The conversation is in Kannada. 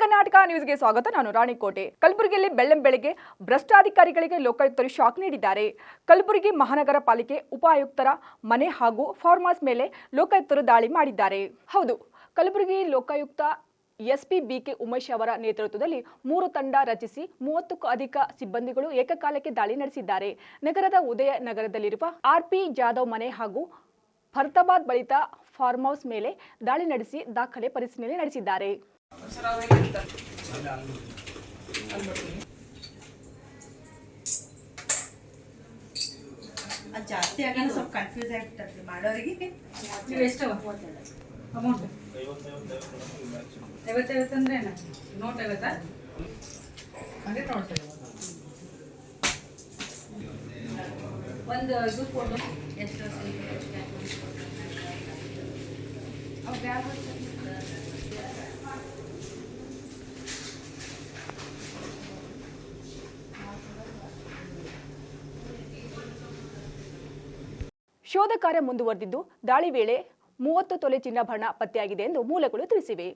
ಕರ್ನಾಟಕ ನ್ಯೂಸ್ಗೆ ಸ್ವಾಗತ. ನಾನು ರಾಣಿಕೋಟೆ. ಕಲಬುರಗಿಯಲ್ಲಿ ಬೆಳ್ಳಂ ಬೆಳಗ್ಗೆ ಭ್ರಷ್ಟಾಧಿಕಾರಿಗಳಿಗೆ ಲೋಕಾಯುಕ್ತರು ಶಾಕ್ ನೀಡಿದ್ದಾರೆ. ಕಲಬುರಗಿ ಮಹಾನಗರ ಪಾಲಿಕೆ ಉಪಾಯುಕ್ತರ ಮನೆ ಹಾಗೂ ಫಾರ್ಮಾಸ್ ಮೇಲೆ ಲೋಕಾಯುಕ್ತರು ದಾಳಿ ಮಾಡಿದ್ದಾರೆ. ಹೌದು, ಕಲಬುರಗಿ ಲೋಕಾಯುಕ್ತ ಎಸ್ಪಿ ಬಿಕೆ ಉಮೇಶ್ ಅವರ ನೇತೃತ್ವದಲ್ಲಿ ಮೂರು ತಂಡ ರಚಿಸಿ ಮೂವತ್ತಕ್ಕೂ ಅಧಿಕ ಸಿಬ್ಬಂದಿಗಳು ಏಕಕಾಲಕ್ಕೆ ದಾಳಿ ನಡೆಸಿದ್ದಾರೆ. ನಗರದ ಉದಯ ನಗರದಲ್ಲಿರುವ ಆರ್ಪಿ ಜಾಧವ್ ಮನೆ ಹಾಗೂ ಫರ್ತಾಬಾದ್ ಬಳಿತ ಫಾರ್ಮ್ ಹೌಸ್ ಮೇಲೆ ದಾಳಿ ನಡೆಸಿ ದಾಖಲೆ ಪರಿಶೀಲನೆ ನಡೆಸಿದ್ದಾರೆ. ಜಾಸ್ತಿ ಆಗೋಣ ಸ್ವಲ್ಪ ಕನ್ಫ್ಯೂಸ್ ಆಗ್ಬಿಟ್ಟದ್ರಿ ಮಾಡೋರಿಗೆ ನೀವು ಎಷ್ಟು ಅಮೌಂಟ್ ಐವತ್ತೈವತ್ತು ಅಂದ್ರೆ ಏನು ನೋಟ್ ಐವತ್ತಾ ಒಂದು ಇದು ಕೊಡು ಎಷ್ಟು ಅವು ಶೋಧ ಕಾರ್ಯ ಮುಂದುವರೆದಿದ್ದು ದಾಳಿ ವೇಳೆ ಮೂವತ್ತು ತೊಲೆ ಚಿನ್ನಾಭರಣ ಪತ್ತೆಯಾಗಿದೆ ಎಂದು ಮೂಲಗಳು ತಿಳಿಸಿವೆ.